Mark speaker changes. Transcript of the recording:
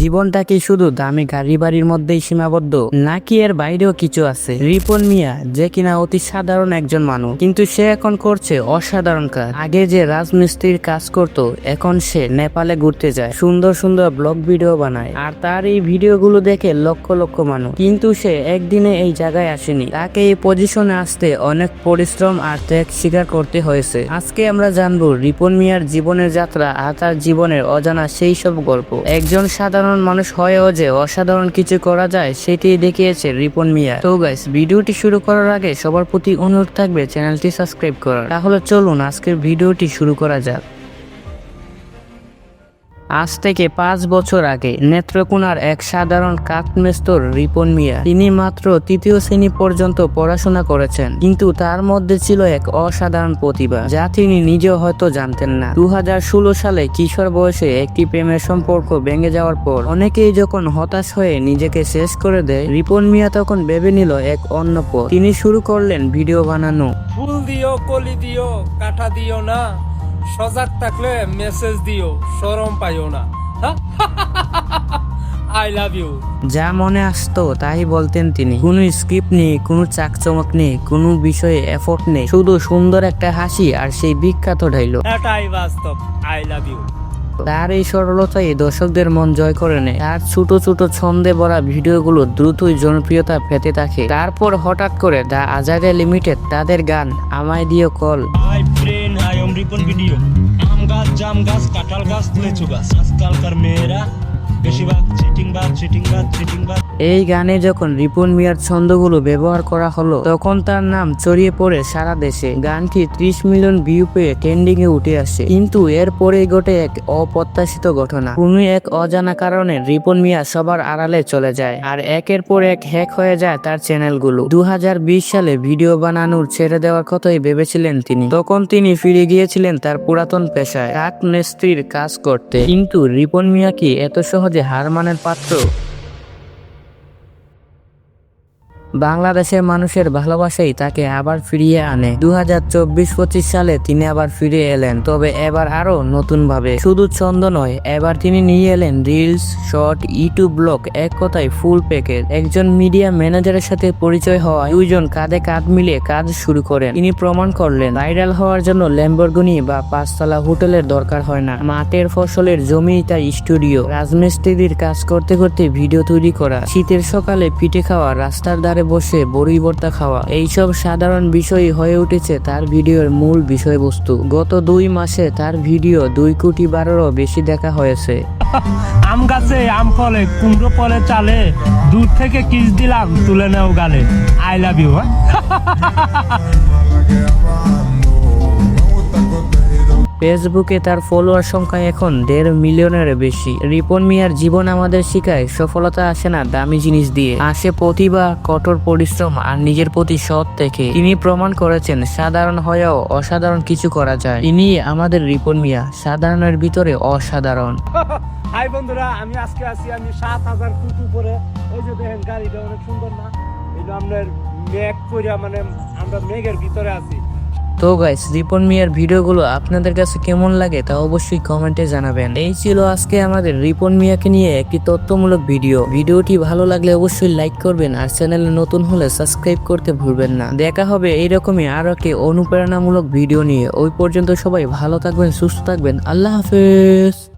Speaker 1: জীবনটা কি শুধু দামি গাড়ি বাড়ির মধ্যেই সীমাবদ্ধ, নাকি এর বাইরেও কিছু আছে? রিপন মিয়া, যে কিনা অতি সাধারণ একজন মানুষ, কিন্তু সে এখন করছে অসাধারণ কাজ। আগে যে রাজমিস্ত্রির কাজ করত, এখন সে নেপালে ঘুরতে যায়, সুন্দর সুন্দর ব্লগ ভিডিও বানায়, আর তার এই ভিডিওগুলো দেখে লক্ষ লক্ষ মানুষ। কিন্তু সে একদিনে এই জায়গায় আসেনি। তাকে এই পজিশনে আসতে অনেক পরিশ্রম আর ত্যাগ স্বীকার করতে হয়েছে। আজকে আমরা জানব রিপন মিয়ার জীবনের যাত্রা আর তার জীবনের অজানা সেই সব গল্প। একজন সাধারণ মানুষ হয়েও যে অসাধারণ কিছু করা যায় সেটি দেখিয়েছে রিপন মিয়া। তো গাইস ভিডিওটি শুরু করার আগে সবার প্রতি অনুরোধ থাকবে চ্যানেলটি সাবস্ক্রাইব করার। তাহলে চলুন আজকের ভিডিওটি শুরু করা যাক। আজ থেকে পাঁচ বছর আগে নেত্রকোনার এক সাধারণ কাঠমেস্তর রিপন মিয়া। তিনি মাত্র তৃতীয় শ্রেণি পর্যন্ত পড়াশোনা করেছেন, কিন্তু তার মধ্যে ছিল এক অসাধারণ প্রতিভা, যা তিনি নিজেও হয়তো জানতেন না। দু হাজার ষোলো সালে কিশোর বয়সে একটি প্রেমের সম্পর্ক ভেঙে যাওয়ার পর অনেকেই যখন হতাশ হয়ে নিজেকে শেষ করে দেয়, রিপন মিয়া তখন ভেবে নিল এক অন্য পথ। তিনি শুরু করলেন ভিডিও বানানো।
Speaker 2: ফুল দিও, কলি দিও কাঠা দিও না। সজাগ থাকলে মেসেজ দিও সরম পাইও না। আই লাভ ইউ
Speaker 1: যা মনে আসতো তাই বলতেন তিনি। কোনো স্ক্রিপ্ট নেই কোনো চাকচমক নেই কোনো বিষয়ে এফোর্ট নেই। শুধু সুন্দর একটা হাসি আর সেই বিখ্যাত ডাইলগ
Speaker 2: এটাই বাস্তব। আই লাভ ইউ
Speaker 1: তার এই সরলতাই দর্শকদের মন জয় করে নেয়। তার ছোট ছোট ছন্দে ভরা ভিডিওগুলো দ্রুতই জনপ্রিয়তা পেতে থাকে। তারপর হঠাৎ করে দা আজারে লিমিটেড তাদের গান আমায় দিও কল।
Speaker 3: রিপন ভিডিও। আম গাছ জাম গাছ কাঁঠাল গাছ লিচু গাছ। আজকালকার মেয়েরা বেশিরভাগ
Speaker 1: এই গানে যখন রিপন মিয়ার ছন্দগুলো ব্যবহার করা হলো, তখন তার নাম ছড়িয়ে পড়ে সারা দেশে। গানটি ত্রিশ মিলিয়ন ভিউ পেয়ে ট্রেন্ডিং এ উঠে আসে। কিন্তু এরপরেই ঘটে এক অপ্রত্যাশিত ঘটনা। কোনো এক অজানা কারণে রিপন মিয়া সবার আড়ালে চলে যায়, আর একের পর এক হ্যাক হয়ে যায় তার চ্যানেলগুলো। দু হাজার বিশ সালে ভিডিও বানানোর ছেড়ে দেওয়ার কথাই ভেবেছিলেন তিনি। তখন তিনি ফিরে গিয়েছিলেন তার পুরাতন পেশায় কাক মিস্ত্রির কাজ করতে। কিন্তু রিপন মিয়া কি এত সহজে হার মানের পাত্র? বাংলাদেশের মানুষের ভালোবাসাই তাকে আবার ফিরিয়ে আনে। দু হাজার চব্বিশ পঁচিশ সালে তিনি আবার ফিরে এলেন, তবে এবার আরও নতুন ভাবে শুধু ছন্দ নয়, এবার তিনি নিয়ে এলেন রিলস, শর্ট, ইউটিউব ব্লগ, এক কথায় ফুল প্যাকেজ। একজন মিডিয়া ম্যানেজারের সাথে পরিচয় হওয়া দুইজন কাঁধে কাঁধ মিলিয়ে কাজ শুরু করেন। তিনি প্রমাণ করলেন, ভাইরাল হওয়ার জন্য ল্যাম্বরগিনি বা পাঁচতলা হোটেলের দরকার হয় না। মাঠের ফসলের জমি তার স্টুডিও। রাজমিস্ত্রির কাজ করতে করতে ভিডিও তৈরি করা, শীতের সকালে পিঠে খাওয়া, রাস্তার ধারে বসে বড়ি ভর্তা খাওয়া। এইসব সাধারণ বিষয় হয়ে উঠেছে তার ভিডিওর মূল বিষয়বস্তু। গত দুই মাসে তার ভিডিও দুই কোটি বারেরও বেশি দেখা হয়েছে।
Speaker 2: আম গাছে আম ফলে, কুমড়ো ফলে চালে দূর থেকে কিস দিলাম, তুলে নেও গালে। আই লাভ ইউ হ্যাঁ?
Speaker 1: ফেসবুকে তার ফলোয়ার সংখ্যা এখন দেড় মিলিয়নের বেশি। রিপন মিয়ার জীবন আমাদের শিখায় সফলতা আসে না দামি জিনিস দিয়ে। আসে প্রতিভা, কঠোর পরিশ্রম আর নিজের প্রতি সৎ থেকে। তিনি প্রমাণ করেছেন সাধারণ হয়েও অসাধারণ কিছু করা যায়। ইনি আমাদের রিপন মিয়া, সাধারণের ভিতরে অসাধারণ।
Speaker 2: হাই বন্ধুরা, আমি আজকে আছি, আমি সাত হাজার ফুট উপরে। ওই যে দেখেন, গাড়িটা অনেক সুন্দর না? এটা আপনার মেঘ কইরা মানে আমরা মেঘের ভিতরে আছি।
Speaker 1: তো গাইস রিপন মিয়ার ভিডিওগুলো আপনাদের কাছে কেমন লাগে তা অবশ্যই কমেন্টে জানাবেন। এই ছিল আজকে আমাদের রিপন মিয়াকে নিয়ে একটি তথ্যমূলক ভিডিও। ভিডিওটি ভালো লাগলে অবশ্যই লাইক করবেন আর চ্যানেলে নতুন হলে সাবস্ক্রাইব করতে ভুলবেন না। দেখা হবে এইরকমই আর একটি অনুপ্রেরণামূলক ভিডিও নিয়ে। ওই পর্যন্ত সবাই ভালো থাকবেন, সুস্থ থাকবেন। আল্লাহ হাফেজ।